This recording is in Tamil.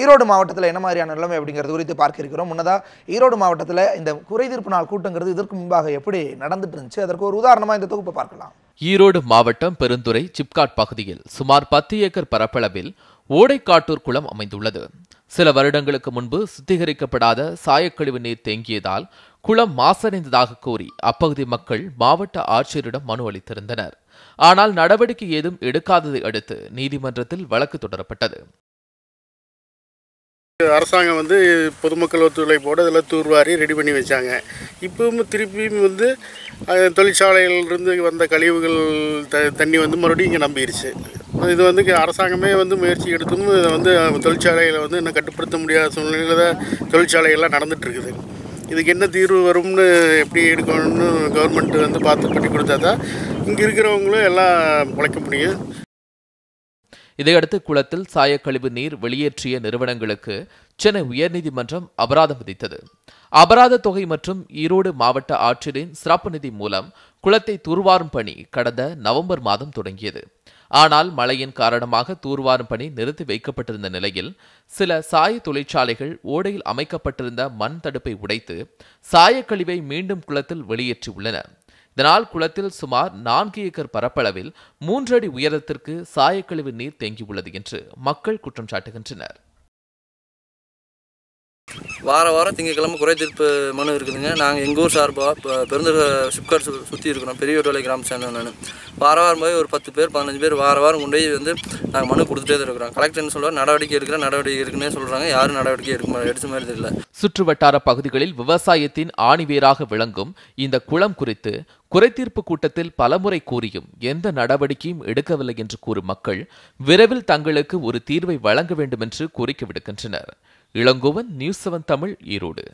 ஈரோடு மாவட்டத்தில் என்ன மாதிரியான நிலைமை அப்படிங்கிறது குறித்து பார்க்க இருக்கிறோம். முன்னதாக ஈரோடு மாவட்டத்தில் இந்த குறைதீர்ப்பு நாள் கூட்டங்கிறது இதற்கு முன்பாக எப்படி நடந்துட்டு இருந்துச்சு? அதற்கு ஒரு உதாரணமாக இந்த தொகுப்பை பார்க்கலாம். ஈரோடு மாவட்டம் பெருந்துறை சிப்காட் பகுதியில் சுமார் பத்து ஏக்கர் பரப்பளவில் ஓடைக்காட்டூர் குளம் அமைந்துள்ளது. சில வருடங்களுக்கு முன்பு சுத்திகரிக்கப்படாத சாயக்கழிவு நீர் தேங்கியதால் குளம் மாசடைந்ததாக கூறி அப்பகுதி மக்கள் மாவட்ட ஆட்சியரிடம் மனு அளித்திருந்தனர். ஆனால் நடவடிக்கை ஏதும் எடுக்காததை அடுத்து நீதிமன்றத்தில் வழக்கு தொடரப்பட்டது. அரசாங்கம் வந்து பொதுமக்கள் ஒத்துழைப்போடு இதெல்லாம் தூர்வாரி ரெடி பண்ணி வச்சாங்க. இப்பவும் திருப்பியும் வந்து தொழிற்சாலையிலிருந்து வந்த கழிவுகள் த தண்ணி வந்து மறுபடியும் இங்கே நம்பிருச்சு. இது வந்து அரசாங்கமே வந்து முயற்சி எடுத்தும் இதை வந்து தொழிற்சாலையில் வந்து இன்னும் கட்டுப்படுத்த முடியாத சூழ்நிலையில் தான் தொழிற்சாலைகள்லாம் நடந்துகிட்ருக்குது இருக்குது. இதுக்கு என்ன தீர்வு வரும்னு எப்படி எடுக்கணும்னு கவர்மெண்ட் வந்து பார்த்து பண்ணி கொடுத்தா தான் இங்கே இருக்கிறவங்களும் எல்லாம் பிழைக்க முடியும். இதையடுத்து குளத்தில் சாயக்கழிவு நீர் வெளியேற்றிய நிறுவனங்களுக்கு சென்னை உயர்நீதிமன்றம் அபராதம் விதித்தது. அபராத தொகை மற்றும் ஈரோடு மாவட்ட ஆட்சியரின் சிறப்பு நிதி மூலம் குளத்தை தூர்வாரும் பணி கடந்த நவம்பர் மாதம் தொடங்கியது. ஆனால் மழையின் காரணமாக தூர்வாரும் பணி நிறுத்தி வைக்கப்பட்டிருந்த நிலையில் சில சாய தொழிற்சாலைகள் ஓடையில் அமைக்கப்பட்டிருந்த மண் தடுப்பை உடைத்து சாயக்கழிவை மீண்டும் குளத்தில் வெளியேற்றியுள்ளன. இதனால் குளத்தில் சுமார் நான்கு ஏக்கர் பரப்பளவில் மூன்று அடி உயரத்திற்கு சாயக்கழிவு நீர் தேங்கியுள்ளது என்று மக்கள் குற்றம் சாட்டுகின்றனர். வார வாரம் திங்கக்கிழமை குறை தீர்ப்பு மனு இருக்குதுங்க. நாங்கள் எங்கள் ஊர் சார்பாக பெருந்தக சிப்காட் சு சுற்றி இருக்கிறோம். பெரிய வேலை கிராம சேர்ந்தவன் நான். வார வாரம் போய் ஒரு பத்து பேர் பதினஞ்சு பேர் வார வாரம் கொண்டு போய் வந்து நாங்கள் மனு கொடுத்துட்டே தான் இருக்கிறோம். கலெக்டர் என்ன சொல்லுவார் நடவடிக்கை எடுக்கிற நடவடிக்கை இருக்குன்னே சொல்கிறாங்க யாரும் நடவடிக்கை எடுக்க எடுத்த மாதிரி தெரியல. சுற்றுவட்டார பகுதிகளில் விவசாயத்தின் ஆணிவேராக விளங்கும் இந்த குளம் குறித்து குறைதீர்ப்பு கூட்டத்தில் பலமுறை கூறியும் எந்த நடவடிக்கையும் எடுக்கவில்லை என்று கூறும் மக்கள் விரைவில் தங்களுக்கு ஒரு தீர்வை வழங்க வேண்டும் என்று கோரிக்கை விடுக்கின்றனர். Elangovan news seven Tamil Erode.